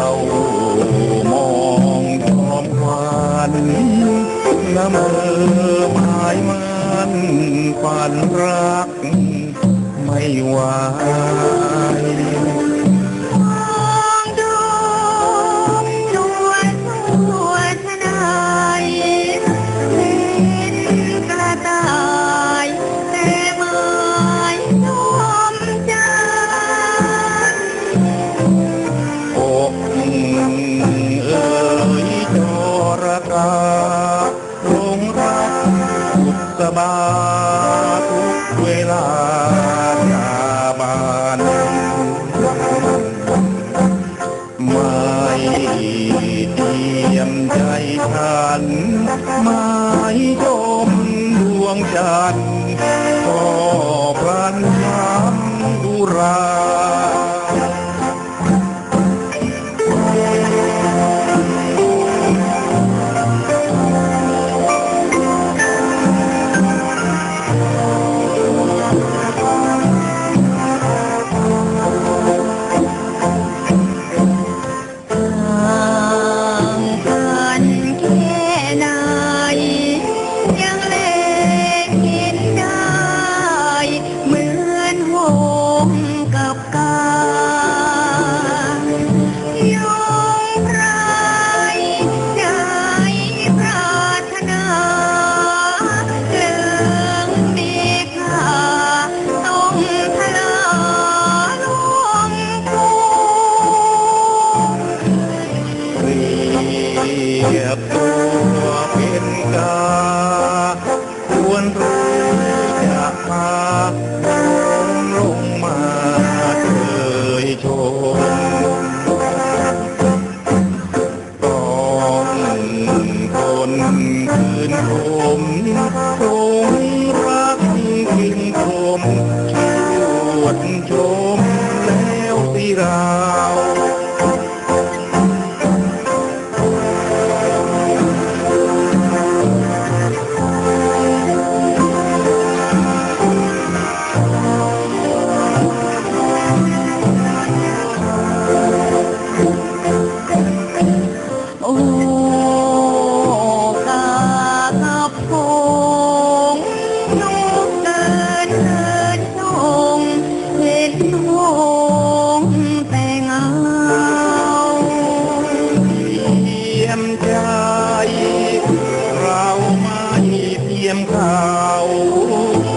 ามองยอมควันละเมอหมายมันฝันรักไม่ไหว ทุกเวลาจาบานไม่เทียมใจฉันไม่จมดวงจันทร์ก็พลันช้ำอุรา Hallelujah. Oh,